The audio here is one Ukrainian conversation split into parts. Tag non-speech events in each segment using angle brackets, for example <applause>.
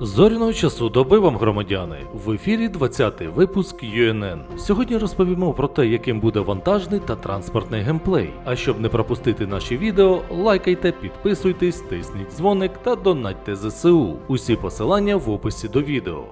Зоряного часу доби вам, громадяни, в ефірі 20-й випуск UNN. Сьогодні розповімо про те, яким буде вантажний та транспортний геймплей. А щоб не пропустити наші відео, лайкайте, підписуйтесь, тисніть дзвоник та донатьте ЗСУ. Усі посилання в описі до відео.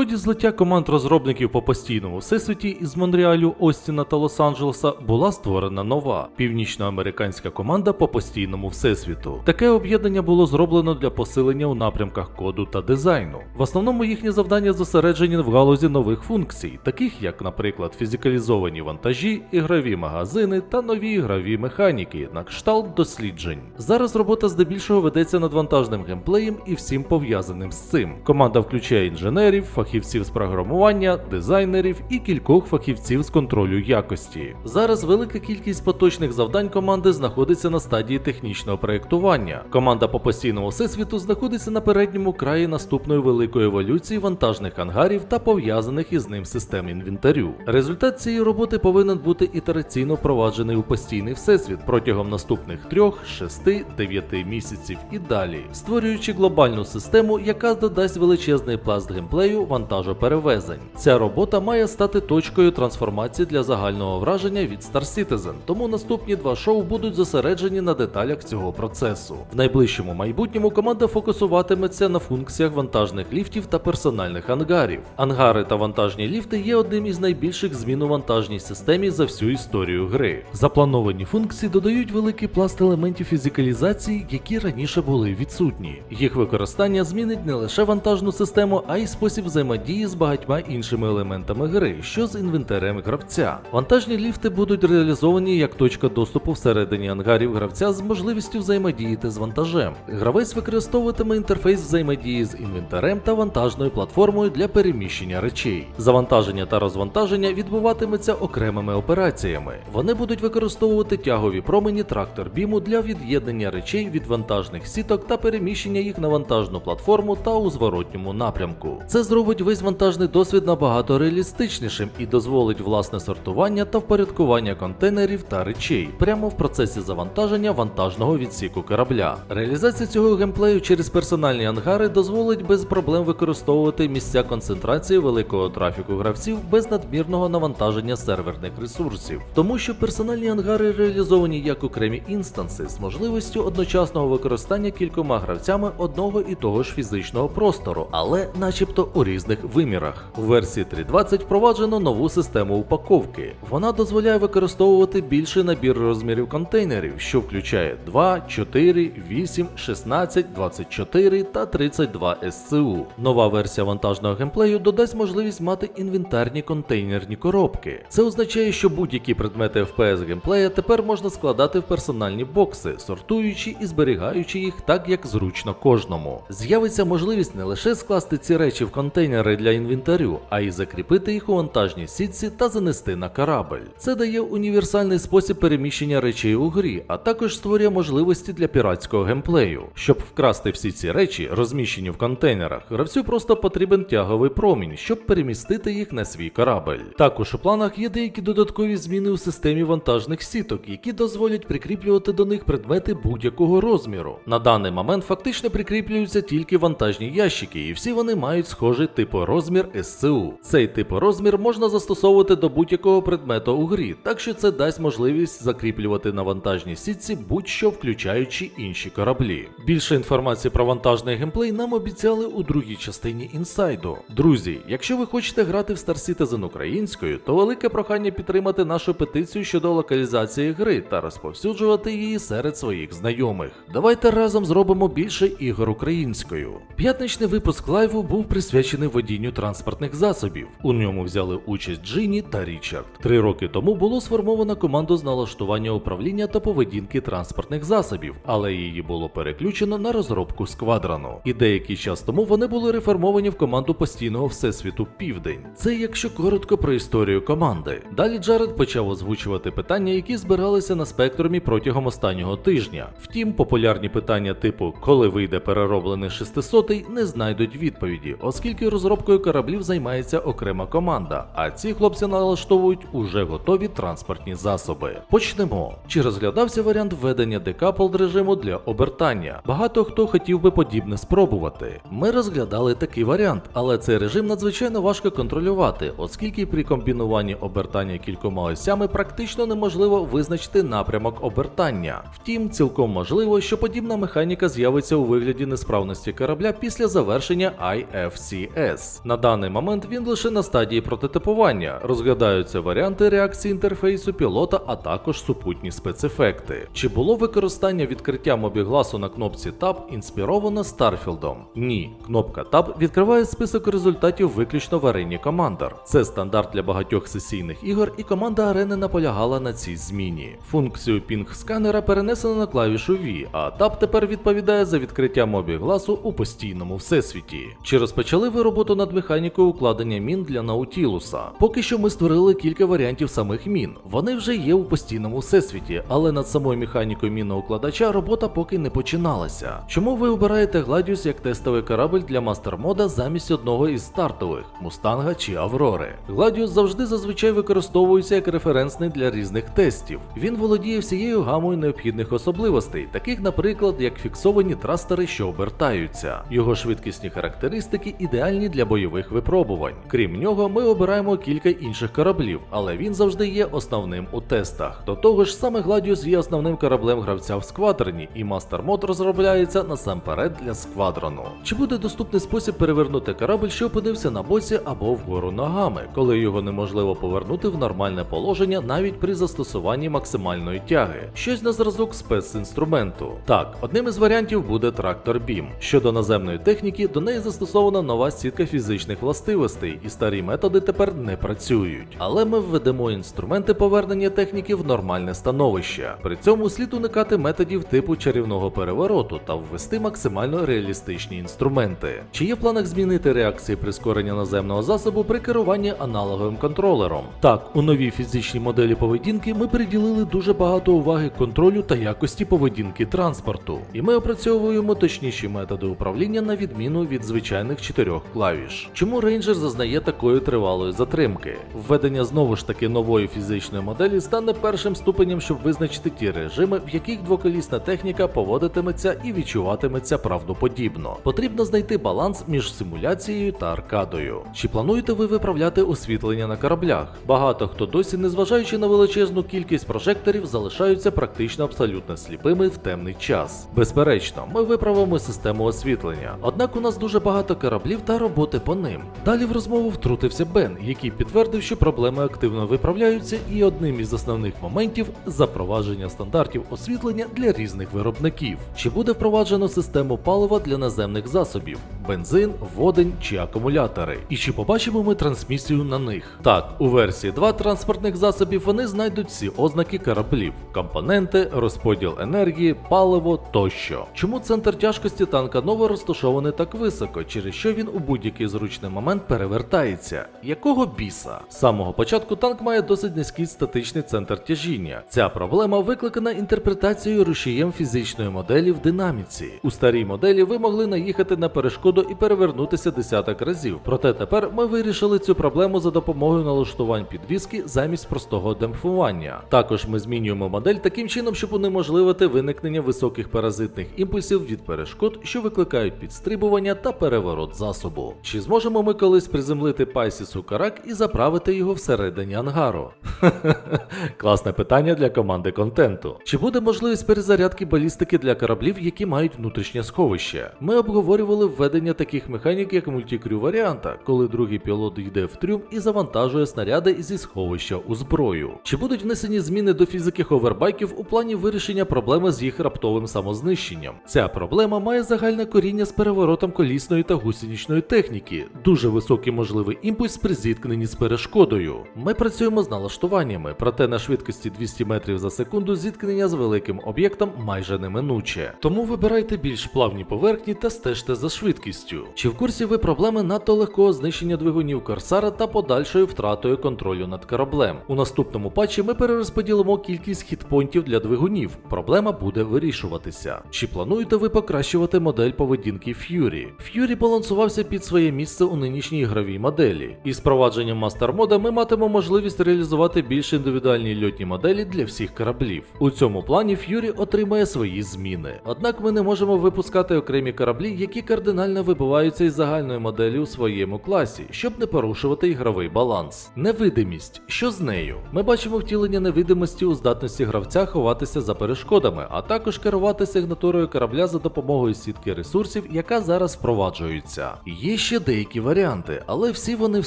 Ході злиття команд розробників по постійному всесвіті із Монреалю, Остіна та Лос-Анджелеса була створена нова північноамериканська команда по постійному всесвіту. Таке об'єднання було зроблено для посилення у напрямках коду та дизайну. В основному їхні завдання зосереджені в галузі нових функцій, таких як, наприклад, фізикалізовані вантажі, ігрові магазини та нові ігрові механіки на кшталт досліджень. Зараз робота здебільшого ведеться над вантажним геймплеєм і всім пов'язаним з цим. Команда включає інженерів, фахівців з програмування, дизайнерів і кількох фахівців з контролю якості. Зараз велика кількість поточних завдань команди знаходиться на стадії технічного проєктування. Команда по постійному всесвіту знаходиться на передньому краї наступної великої еволюції вантажних ангарів та пов'язаних із ним систем інвентарю. Результат цієї роботи повинен бути ітераційно впроваджений у постійний всесвіт протягом наступних 3, 6, 9 місяців і далі, створюючи глобальну систему, яка додасть величезний пласт геймплею вантажоперевезень. Ця робота має стати точкою трансформації для загального враження від Star Citizen, тому наступні два шоу будуть зосереджені на деталях цього процесу. В найближчому майбутньому команда фокусуватиметься на функціях вантажних ліфтів та персональних ангарів. Ангари та вантажні ліфти є одним із найбільших змін у вантажній системі за всю історію гри. Заплановані функції додають великий пласт елементів фізикалізації, які раніше були відсутні. Їх використання змінить не лише вантажну систему, а й спосіб взаємодії з багатьма іншими елементами гри, що з інвентарем гравця. Вантажні ліфти будуть реалізовані як точка доступу всередині ангарів гравця з можливістю взаємодіяти з вантажем. Гравець використовуватиме інтерфейс взаємодії з інвентарем та вантажною платформою для переміщення речей. Завантаження та розвантаження відбуватиметься окремими операціями. Вони будуть використовувати тягові промені трактор біму для від'єднання речей від вантажних сіток та переміщення їх на вантажну платформу та у зворотньому напрямку. Це зробить весь вантажний досвід набагато реалістичнішим і дозволить власне сортування та впорядкування контейнерів та речей прямо в процесі завантаження вантажного відсіку корабля. Реалізація цього геймплею через персональні ангари дозволить без проблем використовувати місця концентрації великого трафіку гравців без надмірного навантаження серверних ресурсів, тому що персональні ангари реалізовані як окремі інстанси з можливістю одночасного використання кількома гравцями одного і того ж фізичного простору, але начебто у різних вимірах. У версії 3.20 впроваджено нову систему упаковки. Вона дозволяє використовувати більший набір розмірів контейнерів, що включає 2, 4, 8, 16, 24 та 32 SCU. Нова версія вантажного геймплею додасть можливість мати інвентарні контейнерні коробки. Це означає, що будь-які предмети FPS геймплея тепер можна складати в персональні бокси, сортуючи і зберігаючи їх так, як зручно кожному. З'явиться можливість не лише скласти ці речі в контейнери для інвентарю, а й закріпити їх у вантажній сітці та занести на корабль. Це дає універсальний спосіб переміщення речей у грі, а також створює можливості для піратського геймплею. Щоб вкрасти всі ці речі, розміщені в контейнерах, гравцю просто потрібен тяговий промінь, щоб перемістити їх на свій корабль. Також у планах є деякі додаткові зміни у системі вантажних сіток, які дозволять прикріплювати до них предмети будь-якого розміру. На даний момент фактично прикріплюються тільки вантажні ящики, і всі вони мають схожий типорозмір SCU. Цей типорозмір можна застосовувати до будь-якого предмету у грі, так що це дасть можливість закріплювати на вантажній сітці будь-що включаючи інші кораблі. Більше інформації про вантажний геймплей нам обіцяли у другій частині інсайду. Друзі, якщо ви хочете грати в Star Citizen українською, то велике прохання підтримати нашу петицію щодо локалізації гри та розповсюджувати її серед своїх знайомих. Давайте разом зробимо більше ігор українською. П'ятничний випуск лайву був присвячений водінню транспортних засобів. У ньому взяли участь Джині та Річард. Три роки тому було сформовано команду з налаштування управління та поведінки транспортних засобів, але її було переключено на розробку сквадрану. І деякий час тому вони були реформовані в команду постійного всесвіту Південь. Це якщо коротко про історію команди. Далі Джаред почав озвучувати питання, які збиралися на спектрумі протягом останнього тижня. Втім, популярні питання типу коли вийде перероблений 600 не знайдуть відповіді, оскільки розробкою кораблів займається окрема команда, а ці хлопці налаштовують уже готові транспортні засоби. Почнемо. Чи розглядався варіант введення декапл режиму для обертання? Багато хто хотів би подібне спробувати. Ми розглядали такий варіант, але цей режим надзвичайно важко контролювати, оскільки при комбінуванні обертання кількома осями практично неможливо визначити напрямок обертання. Втім, цілком можливо, що подібна механіка з'явиться у вигляді несправності корабля після завершення IFCS. На даний момент він лише на стадії прототипування. Розглядаються варіанти реакції інтерфейсу пілота, а також супутні спецефекти. Чи було використання відкриття мобігласу на кнопці Tab інспіровано Старфілдом? Ні, кнопка Tab відкриває список результатів виключно в арені Commander. Це стандарт для багатьох сесійних ігор, і команда арени наполягала на цій зміні. Функцію пінг сканера перенесено на клавішу V, а Tab тепер відповідає за відкриття мобігласу у постійному всесвіті. Чи розпочали ви роботу над механікою укладення мін для Наутілуса? Поки що ми створили кілька варіантів самих мін. Вони вже є у постійному всесвіті, але над самою механікою міноукладача робота поки не починалася. Чому ви обираєте Гладіус як тестовий корабль для мастер-мода замість одного із стартових Мустанга чи Аврори? Гладіус завжди зазвичай використовується як референсний для різних тестів. Він володіє всією гамою необхідних особливостей, таких, наприклад, як фіксовані трастери, що обертаються. Його швидкісні характеристики ідеальні для бойових випробувань. Крім нього, ми обираємо кілька інших кораблів, але він завжди є основним у тестах. До того ж, саме Гладіус є основним кораблем гравця в сквадроні, і мастер мод розробляється насамперед для сквадрону. Чи буде доступний спосіб перевернути корабль, що опинився на боці або вгору ногами, коли його неможливо повернути в нормальне положення навіть при застосуванні максимальної тяги? Щось на зразок спецінструменту. Так, одним із варіантів буде трактор Бім. Щодо наземної техніки, до неї застосована нова сітка фізичних властивостей, і старі методи тепер не працюють. Але ми введемо інструменти повернення техніки в нормальне становище. При цьому слід уникати методів типу чарівного перевороту та ввести максимально реалістичні інструменти. Чи є в планах змінити реакції прискорення наземного засобу при керуванні аналоговим контролером? Так, у новій фізичній моделі поведінки ми приділили дуже багато уваги контролю та якості поведінки транспорту, і ми опрацьовуємо точніші методи управління на відміну від звичайних чотирьох клавіш. Чому рейнджер зазнає такої тривалої затримки? Введення знову ж таки нової фізичної моделі стане першим ступенем, щоб визначити ті режими, в яких двоколісна техніка поводитиметься і відчуватиметься правдоподібно. Потрібно знайти баланс між симуляцією та аркадою. Чи плануєте ви виправляти освітлення на кораблях? Багато хто досі, незважаючи на величезну кількість прожекторів, залишаються практично абсолютно сліпими в темний час. Безперечно, ми виправимо систему освітлення, однак у нас дуже багато кораблів та роботи по ним. Далі в розмову втрутився Бен, який підтвердив, що проблеми активно виправляються, і одним із основних моментів запровадження стандартів освітлення для різних виробників. Чи буде впроваджено систему палива для наземних засобів, бензин, водень чи акумулятори? І чи побачимо ми трансмісію на них? Так, у версії 2 транспортних засобів вони знайдуть всі ознаки кораблів, компоненти, розподіл енергії, паливо тощо. Чому центр тяжкості танка Нова розташований так високо, через що він у будь-який зручний момент перевертається? Якого біса? З самого початку танк має досить низький статичний центр тяжіння. Ця проблема викликана інтерпретацією рушієм фізичної моделі в динаміці. У старій моделі ви могли наїхати на перешкоду і перевернутися десяток разів. Проте тепер ми вирішили цю проблему за допомогою налаштувань підвіски замість простого демпфування. Також ми змінюємо модель таким чином, щоб унеможливити виникнення високих паразитних імпульсів від перешкод, що викликають підстрибування та переворот засобу. Чи зможемо ми колись приземлити Пайсіс у карак і заправити його всередині ангару? <laughs> Класне питання для команди контенту. Чи буде можливість перезарядки балістики для кораблів, які мають внутрішнє сховище? Ми обговорювали введення таких механік, як мультикрю варіанта, коли другий пілот йде в трюм і завантажує снаряди зі сховища у зброю. Чи будуть внесені зміни до фізики ховербайків у плані вирішення проблеми з їх раптовим самознищенням? Ця проблема має загальне коріння з переворотом колісної та гусеничної техніки, дуже високий можливий імпульс при зіткненні з перешкодою. Ми працюємо з налаштуваннями, проте на швидкості 200 метрів за секунду зіткнення з великим об'єктом майже неминуче. Тому вибирайте більш плавні поверхні та стежте за швидкістю. Швидкістю. Чи в курсі ви проблеми надто легкого знищення двигунів Корсара та подальшою втратою контролю над кораблем? У наступному патчі ми перерозподілимо кількість хітпонтів для двигунів. Проблема буде вирішуватися. Чи плануєте ви покращувати модель поведінки Fury? Fury балансувався під своє місце у нинішній ігровій моделі. І з провадженням мастер мода ми матимемо можливість реалізувати більш індивідуальні льотні моделі для всіх кораблів. У цьому плані Fury отримає свої зміни. Однак ми не можемо випускати окремі кораблі, які кардинально вибиваються із загальної моделі у своєму класі, щоб не порушувати ігровий баланс. Невидимість. Що з нею? Ми бачимо втілення невидимості у здатності гравця ховатися за перешкодами, а також керувати сигнатурою корабля за допомогою сітки ресурсів, яка зараз впроваджується. Є ще деякі варіанти, але всі вони в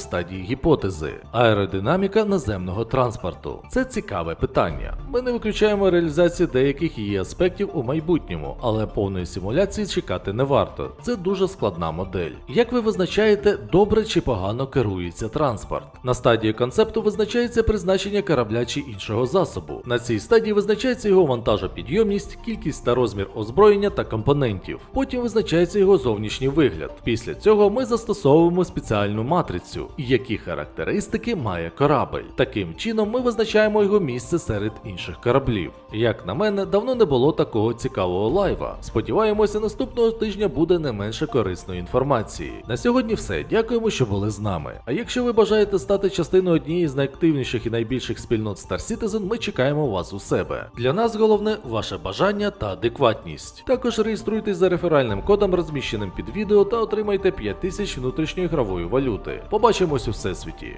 стадії гіпотези. Аеродинаміка наземного транспорту. Це цікаве питання. Ми не виключаємо реалізацію деяких її аспектів у майбутньому, але повної симуляції чекати не варто. Це дуже складна модель. Як ви визначаєте, добре чи погано керується транспорт? На стадії концепту визначається призначення корабля чи іншого засобу. На цій стадії визначається його вантажопідйомність, кількість та розмір озброєння та компонентів. Потім визначається його зовнішній вигляд. Після цього ми застосовуємо спеціальну матрицю, які характеристики має корабель. Таким чином ми визначаємо його місце серед інших кораблів. Як на мене, давно не було такого цікавого лайва. Сподіваємося, наступного тижня буде не менше корисної інформації. На сьогодні все. Дякуємо, що були з нами. А якщо ви бажаєте стати частиною однієї з найактивніших і найбільших спільнот Star Citizen, ми чекаємо вас у себе. Для нас головне ваше бажання та адекватність. Також реєструйтесь за реферальним кодом, розміщеним під відео, та отримайте 5000 внутрішньої гравої валюти. Побачимось у всесвіті.